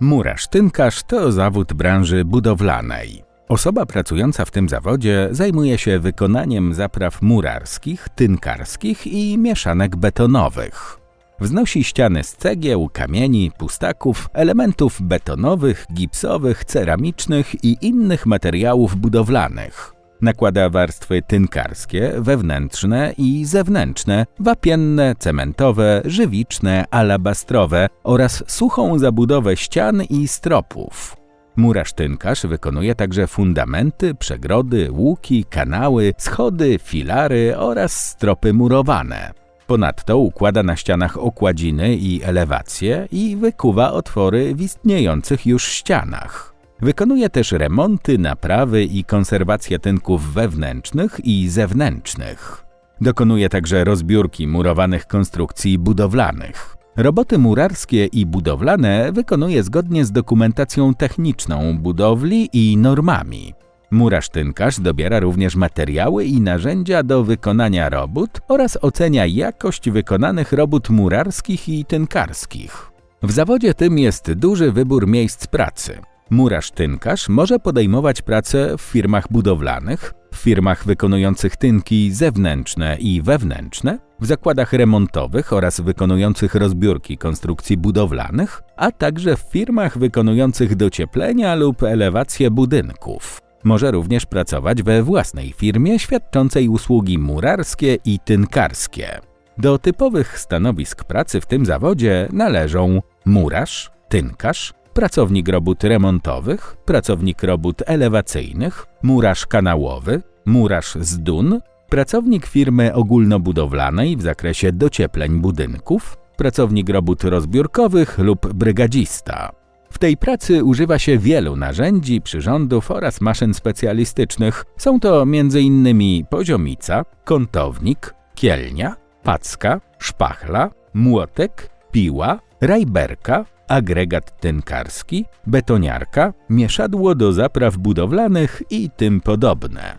Murarz-tynkarz to zawód branży budowlanej. Osoba pracująca w tym zawodzie zajmuje się wykonaniem zapraw murarskich, tynkarskich i mieszanek betonowych. Wznosi ściany z cegieł, kamieni, pustaków, elementów betonowych, gipsowych, ceramicznych i innych materiałów budowlanych. Nakłada warstwy tynkarskie, wewnętrzne i zewnętrzne, wapienne, cementowe, żywiczne, alabastrowe oraz suchą zabudowę ścian i stropów. Murarz-tynkarz wykonuje także fundamenty, przegrody, łuki, kanały, schody, filary oraz stropy murowane. Ponadto układa na ścianach okładziny i elewacje i wykuwa otwory w istniejących już ścianach. Wykonuje też remonty, naprawy i konserwację tynków wewnętrznych i zewnętrznych. Dokonuje także rozbiórki murowanych konstrukcji budowlanych. Roboty murarskie i budowlane wykonuje zgodnie z dokumentacją techniczną budowli i normami. Murarz-tynkarz dobiera również materiały i narzędzia do wykonania robót oraz ocenia jakość wykonanych robót murarskich i tynkarskich. W zawodzie tym jest duży wybór miejsc pracy. Murarz-tynkarz może podejmować pracę w firmach budowlanych, w firmach wykonujących tynki zewnętrzne i wewnętrzne, w zakładach remontowych oraz wykonujących rozbiórki konstrukcji budowlanych, a także w firmach wykonujących docieplenia lub elewację budynków. Może również pracować we własnej firmie świadczącej usługi murarskie i tynkarskie. Do typowych stanowisk pracy w tym zawodzie należą murarz, tynkarz, pracownik robót remontowych, pracownik robót elewacyjnych, murarz kanałowy, murarz z dun, pracownik firmy ogólnobudowlanej w zakresie dociepleń budynków, pracownik robót rozbiórkowych lub brygadzista. W tej pracy używa się wielu narzędzi, przyrządów oraz maszyn specjalistycznych. Są to m.in. poziomica, kątownik, kielnia, packa, szpachla, młotek, piła, rajberka, agregat tynkarski, betoniarka, mieszadło do zapraw budowlanych i tym podobne.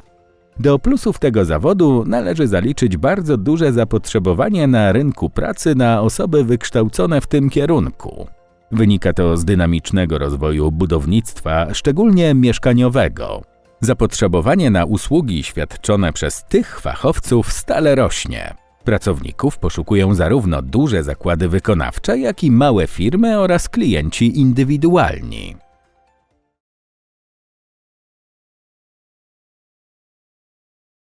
Do plusów tego zawodu należy zaliczyć bardzo duże zapotrzebowanie na rynku pracy na osoby wykształcone w tym kierunku. Wynika to z dynamicznego rozwoju budownictwa, szczególnie mieszkaniowego. Zapotrzebowanie na usługi świadczone przez tych fachowców stale rośnie. Pracowników poszukują zarówno duże zakłady wykonawcze, jak i małe firmy oraz klienci indywidualni.